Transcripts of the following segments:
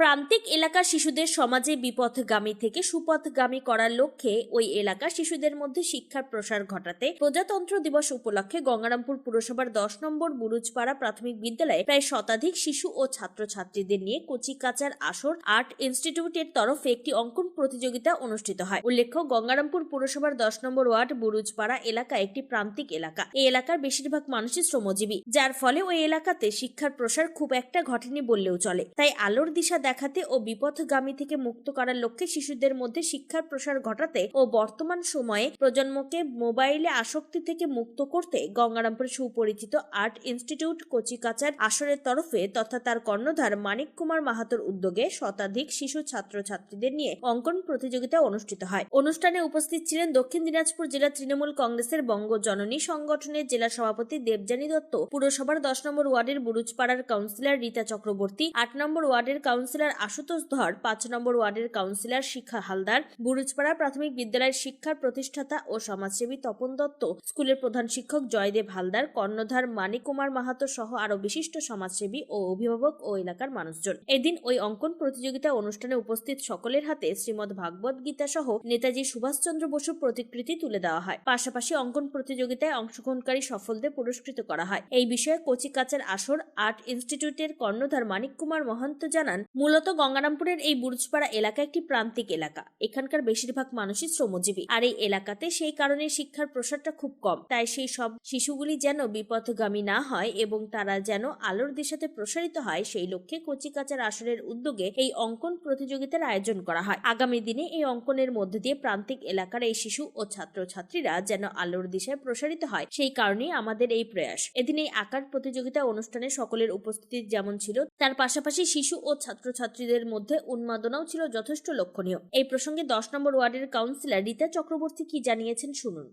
প্রান্তিক এলাকার শিশুদের সমাজে বিপথগামী থেকে সুপথগামী করার লক্ষ্যে ওই এলাকার শিশুদের মধ্যে শিক্ষার প্রসার ঘটাতে প্রজাতন্ত্র দিবস উপলক্ষে গঙ্গারামপুর পুরসভার দশ নম্বর বুরুজপাড়া প্রাথমিক বিদ্যালয়ে প্রায় শতাধিক শিশু ও ছাত্রছাত্রীদের নিয়ে কচিকাচার আসর আর্ট ইনস্টিটিউটের তরফে একটি অঙ্কন প্রতিযোগিতা অনুষ্ঠিত হয়। উল্লেখ্য, গঙ্গারামপুর পুরসভার দশ নম্বর ওয়ার্ড বুরুজপাড়া এলাকা একটি প্রান্তিক এলাকা। এই এলাকার বেশিরভাগ মানুষই শ্রমজীবী। যার ফলে ওই এলাকাতে শিক্ষার প্রসার খুব একটা ঘটেনি বললেও চলে। তাই আলোর দিশা দেখাতে ও বিপথগামী থেকে মুক্ত করার লক্ষ্যে শিশুদের মধ্যে শিক্ষার প্রসার ঘটাতে ও বর্তমান সময়ে প্রজন্মকে মোবাইলে আসক্তি থেকে মুক্ত করতে গঙ্গারামপুর সুপরিচিত আর্ট ইনস্টিটিউট কচিকাচার আসরের তরফে তথা তার কর্ণধার মানিক কুমার মাহাতোর উদ্যোগে শতাধিক শিশু ছাত্রছাত্রীদের নিয়ে অঙ্কন প্রতিযোগিতা অনুষ্ঠিত হয়। অনুষ্ঠানে উপস্থিত ছিলেন দক্ষিণ দিনাজপুর জেলা তৃণমূল কংগ্রেসের বঙ্গ জননী সংগঠনের জেলা সভাপতি দেবযানী দত্ত, পুরসভার দশ নম্বর ওয়ার্ডের বুরুজপাড়ার কাউন্সিলর রীতা চক্রবর্তী, আট নম্বর ওয়ার্ডের কাউন্সিলর আশুতোষ ধর পাঁচ নম্বর ওয়ার্ডের কাউন্সিলর শিখা হালদার, বুরুজপাড়া প্রাথমিক বিদ্যালয়ের শিক্ষার প্রতিষ্ঠাতা ও সমাজসেবী তপন দত্ত, স্কুলের প্রধান শিক্ষক জয়দেব হালদার, কর্ণধার মানিকুমার মাহাতো সহ আরও বিশিষ্ট সমাজসেবী ও অভিভাবক ও এলাকার মানুষজন। এদিন ওই অঙ্কন প্রতিযোগিতা অনুষ্ঠানে উপস্থিত সকলের হাতে শ্রীমদ ভাগবত গীতা সহ নেতাজি সুভাষচন্দ্র বসুর প্রতিকৃতি তুলে দেওয়া হয়। পাশাপাশি অঙ্কন প্রতিযোগিতায় অংশগ্রহণকারী সফলদের পুরস্কৃত করা হয়। এই বিষয়ে কচিকাচার আসর আর্ট ইনস্টিটিউটের কর্ণধার মানিক কুমার মহন্ত জানান মূলত গঙ্গারামপুরের এই বুরুজপাড়া এলাকা একটি প্রান্তিক এলাকা। এখানকার বেশিরভাগ মানুষই শ্রমজীবী। আর এই এলাকাতে সেই কারণে শিক্ষার প্রসারটা খুব কম। তাই সেই সব শিশুগুলি যেন বিপথগামী না হয় এবং তারা যেন আলোর দিশাতে প্রসারিত হয়, সেই লক্ষ্যে কচিকাচার আসরের উদ্যোগে এই অঙ্কন প্রতিযোগিতার আয়োজন করা হয়। আগামী দিনে এই অঙ্কনের মধ্য দিয়ে প্রান্তিক এলাকার এই শিশু ও ছাত্রছাত্রীরা যেন আলোর দিশায় প্রসারিত হয়, সেই কারণেই আমাদের এই প্রয়াস। এদিন এই আকার প্রতিযোগিতা অনুষ্ঠানে সকলের উপস্থিতি যেমন ছিল, তার পাশাপাশি শিশু ও ছাত্রছাত্রীদের মধ্যে উন্মাদনাও ছিল যথেষ্ট লক্ষণীয়। এই প্রসঙ্গে দশ নম্বর ওয়ার্ডের কাউন্সিলর রীতা চক্রবর্তী কি জানিয়েছেন শুনুন।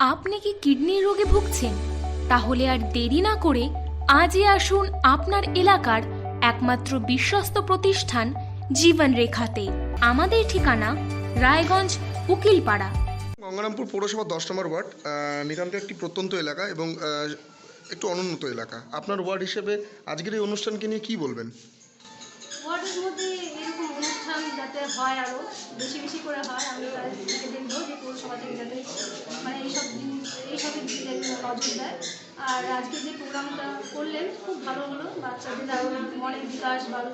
আপনি কি কিডনি রোগে ভুগছেন? তাহলে আর দেরি না করে আজই আসুন আপনার এলাকার একমাত্র বিশ্বস্ত প্রতিষ্ঠান জীবন রেখাতে আমাদের ঠিকানা রায়গঞ্জ উকিলপাড়া। গঙ্গারামপুর পৌরসভা দশ নম্বর ওয়ার্ড আহ, নিতান্ত একটি প্রত্যন্ত এলাকা এবং আহ, একটু অনুন্নত এলাকা। আপনার ওয়ার্ড হিসেবে আজকের এই অনুষ্ঠানকে নিয়ে কি বলবেন? ওয়ার্ডের মধ্যে এরকম অনুষ্ঠান যাতে হয় আরও বেশি বেশি করে হয়, আমি তাদের থেকে দেখব যে পৌরসভা থেকে যাতে মানে এইসব এইসবের দিকে নজর দেয়। আর আজকে যে প্রোগ্রামটা করলেন, খুব ভালো হলো। বাচ্চাদের আরও মনের বিকাশ ভালো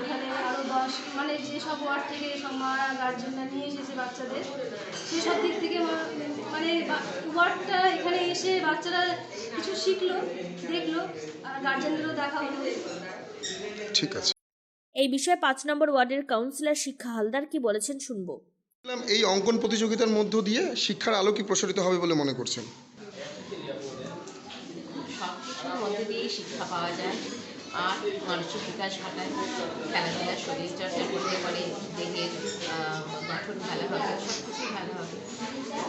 এখানে আরও দশ মানে যেসব ওয়ার্ড থেকে সব মারা গার্জেনরা নিয়ে এসেছে বাচ্চাদের সেসব দিক থেকে মানে ওয়ার্ডটা এখানে এসে বাচ্চারা কিছু শিখলো, দেখল, আর গার্জেনদেরও দেখা হলো। ঠিক আছে। এই বিষয়ে পাঁচ নম্বর ওয়ার্ডের কাউন্সিলর শিক্ষা হালদার কি বলেছেন শুনব। এই অঙ্কন প্রতিযোগিতার মধ্য দিয়ে শিক্ষার আলো কি প্রসারিত হবে বলে মনে করছেন? মধ্যে দিয়েই শিক্ষা পাওয়া যায়। আর মানসিক বিকাশ ঘটায়। খেলাধুলা শরীরচর্চা করতে পারে দেহের গঠন ভালো হবে সব কিছুই ভালো হবে।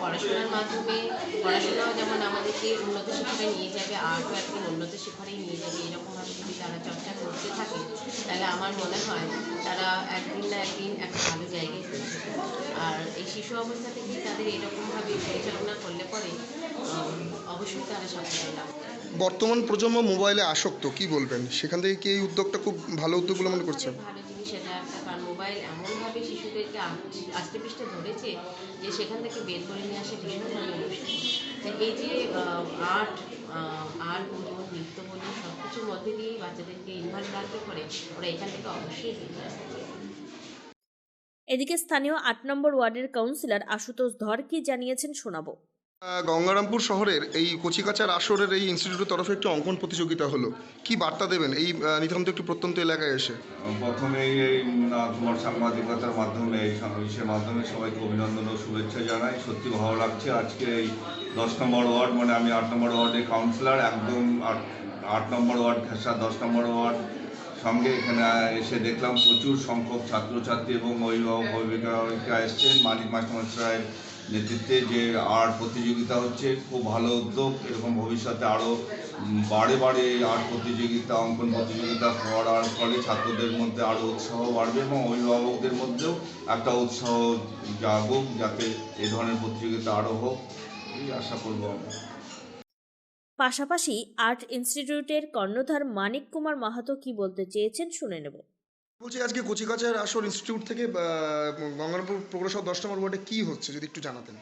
পড়াশোনার মাধ্যমে পড়াশোনাও যেমন আমাদেরকে উন্নত শিক্ষায় নিয়ে যাবে আর্টও একদিন উন্নত শিক্ষায় নিয়ে যাবে এরকমভাবে যদি তারা চর্চা করতে থাকে তাহলে আমার মনে হয় তারা একদিন না একদিন একটা ভালো জায়গায় পৌঁছে আর এই শিশু অবস্থা থেকে তাদের এরকমভাবে পরিচালনা করলে পরে অবশ্যই তারা সফল লাভ বর্তমান প্রজন্ম মোবাইলে আসক্ত কি বলবেন? সেখান থেকে কি এই উদ্যোগটা খুব ভালো উদ্যোগ বলে মনে করছেন? জিনিস একটা কারণ মোবাইল এমনভাবে শিশুদেরকে আ- আস্তে পৃষ্ঠে ধরেছে যে সেখান থেকে বের করে নিয়ে আসা ভীষণভাবে মুশকিল এই যে আর্ট আর্ট বলুন নৃত্য বলুন সব কিছুর মধ্যে দিয়েই বাচ্চাদেরকে ইনভলভ রাখতে পারে, ওরা এখান থেকে অবশ্যই বেরিয়ে আসতে পারে। এদিকে স্থানীয় আট নম্বর ওয়ার্ডের কাউন্সিলর আশুতোষ ধর কি জানিয়েছেন শোনাবো। গঙ্গারামপুর শহরের এই কচিকাচার আসরের এই ইনস্টিটিউটের তরফে একটি অঙ্কন প্রতিযোগিতা হলো। কি বার্তা দেবেন? এই নিতান্ত একটি প্রত্যন্ত এলাকায় এসে। প্রথমেই এই তোমার সাংবাদিকতার মাধ্যমে, এই সা- ইসের মাধ্যমে সবাইকে অভিনন্দন ও শুভেচ্ছা জানাই। সত্যি ভালো লাগছে। আজকে এই দশ নম্বর ওয়ার্ড মানে আমি আট নম্বর ওয়ার্ডের কাউন্সিলর একদম আট আট নম্বর ওয়ার্ড ঘেঁষা দশ নম্বর ওয়ার্ড। সঙ্গে এখানে এসে দেখলাম প্রচুর সংখ্যক ছাত্রছাত্রী এবং অভিভাবক অভিভাবিকা এসছেন মালিক মাস্টারমশাইয়ের নেতৃত্বে যে আর্ট প্রতিযোগিতা হচ্ছে, খুব ভালো উদ্যোগ। এরকম ভবিষ্যতে আরও বারে বারে আর্ট প্রতিযোগিতা, অঙ্কন প্রতিযোগিতা করার ফলে ছাত্রদের মধ্যে আরও উৎসাহ বাড়বে এবং অভিভাবকদের মধ্যেও একটা উৎসাহ জাগুক যাতে এ ধরনের প্রতিযোগিতা আরও হোক। এই আশা করব আমরা। পাশাপাশি আর্ট ইনস্টিটিউটের কর্ণধার মানিক কুমার মাহাতো কি বলতে চেয়েছেন শুনে নেব। বলছি আজকে কচিকাচার আসর ইনস্টিটিউট থেকে আহ, গঙ্গারামপুর পৌরসভা দশ নম্বর ওয়ার্ডে কী হচ্ছে যদি একটু জানাতেন।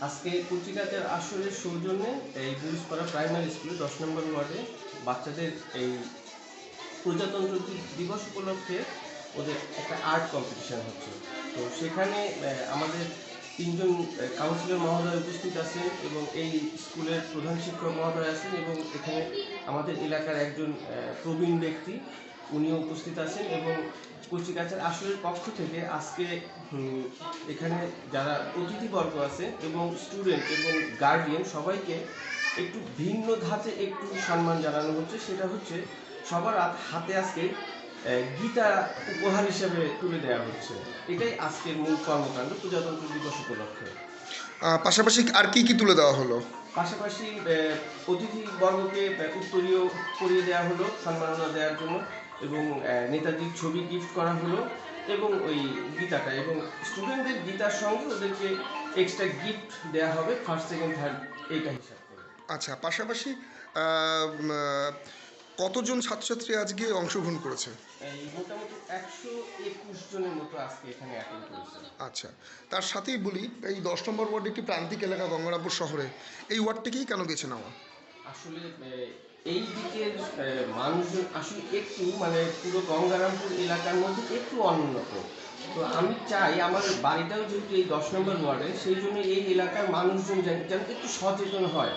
আজকে কচিকাচার আসরের সৌজন্যে এই বুড়িসপাড়া প্রাইমারি স্কুলে দশ নম্বর ওয়ার্ডে বাচ্চাদের এই প্রজাতন্ত্র দিবস উপলক্ষে ওদের একটা আর্ট কম্পিটিশান হচ্ছে। তো সেখানে আমাদের তিনজন কাউন্সিলর মহোদয় উপস্থিত আছেন এবং এই স্কুলের প্রধান শিক্ষক মহোদয় আছেন এবং এখানে আমাদের এলাকার একজন প্রবীণ ব্যক্তি, উনিও উপস্থিত আছেন এবং কচিকাচার আসরের পক্ষ থেকে আজকে এখানে যারা অতিথিবর্গ আছে এবং স্টুডেন্ট এবং গার্ডিয়ান সবাইকে একটু ভিন্ন ধাঁচে একটু সম্মান জানানো হচ্ছে। সেটা হচ্ছে সবার হাত- আজকে গীতা উপহার হিসেবে তুলে দেওয়া হচ্ছে। এটাই আজকের মূল কর্মকাণ্ড প্রজাতন্ত্র দিবস উপলক্ষে। পাশাপাশি আর কি কি তুলে দেওয়া হলো? পাশাপাশি অতিথিবর্গকে উত্তরীয় করিয়ে দেওয়া হলো সম্মাননা দেওয়ার জন্য এবং নেতাজির ছবি গিফট করা হলো এবং ওই গীতাটা এবং স্টুডেন্টদের গীতার সঙ্গে ওদেরকে এক্সট্রা গিফট দেওয়া হবে ফার্স্ট সেকেন্ড থার্ড এইটা হিসাব করে। আচ্ছা পাশাপাশি কতজন ছাত্রছাত্রী আজকে অংশগ্রহণ করেছে? মোটামুটি একশো একুশ জনের মতো আজকে এখানে আচ্ছা তার সাথেই বলি এই দশ নম্বর ওয়ার্ড একটি প্রান্তিক এলাকা গঙ্গারামপুর শহরে এই ওয়ার্ডটিকেই কেন বেছে নেওয়া? আসলে এই দিকের মানুষজন আসলে একটু মানে পুরো গঙ্গারামপুর এলাকার মধ্যে একটু অনুন্নত। তো আমি চাই আমার বাড়িটাও যেহেতু এই দশ নম্বর ওয়ার্ডে সেই জন্য এই এলাকার মানুষজন যেন একটু সচেতন হয়।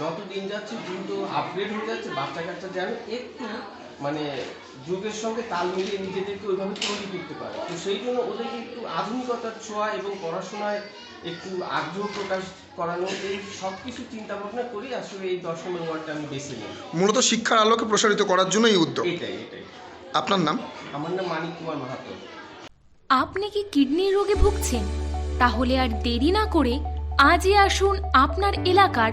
যত দিন যাচ্ছে দ্রুত আপগ্রেড হয়ে যাচ্ছে বাচ্চা কাচ্চা যেন একটু মানে যুগের সঙ্গে তাল মিলিয়ে নিজেদেরকে ওইভাবে তৈরি করতে পারে। তো সেই জন্য ওদেরকে একটু আধুনিকতার ছোঁয়া এবং পড়াশোনায় একটু আগ্রহ প্রকাশ করানো এই সব কিছু চিন্তা ভাবনা করি আসলে এই দশ নম্বর ওয়ার্ডটা আমি বেছে নিই মূলত শিক্ষার আলোকে প্রসারিত করার জন্য এই উদ্যোগ। এটাই এটাই। আপনার নাম? আমার নাম মানিক কুমার মাহাতো। আপনি কি কিডনির রোগে ভুগছেন? তাহলে আর দেরি না করে আজই আসুন আপনার এলাকার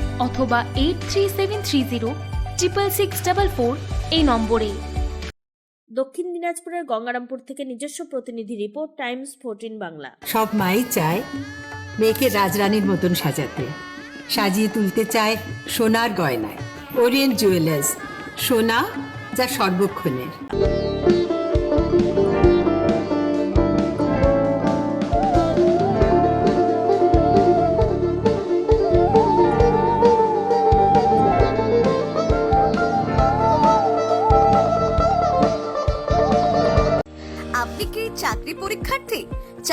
অথবা eight three seven three zero triple six double four এই নম্বরে। দক্ষিণ দিনাজপুরের গঙ্গারামপুর থেকে নিজস্ব প্রতিনিধি রিপোর্ট টাইমস ফোরটিন বাংলা। সব মাই চায় মেয়েকে রাজরানীর মতন সাজাতে। সাজিয়ে তুলতে চায় সোনার গয়নায়। ওরিয়েন্ট জুয়েলার্স সোনা যা সর্বক্ষণের।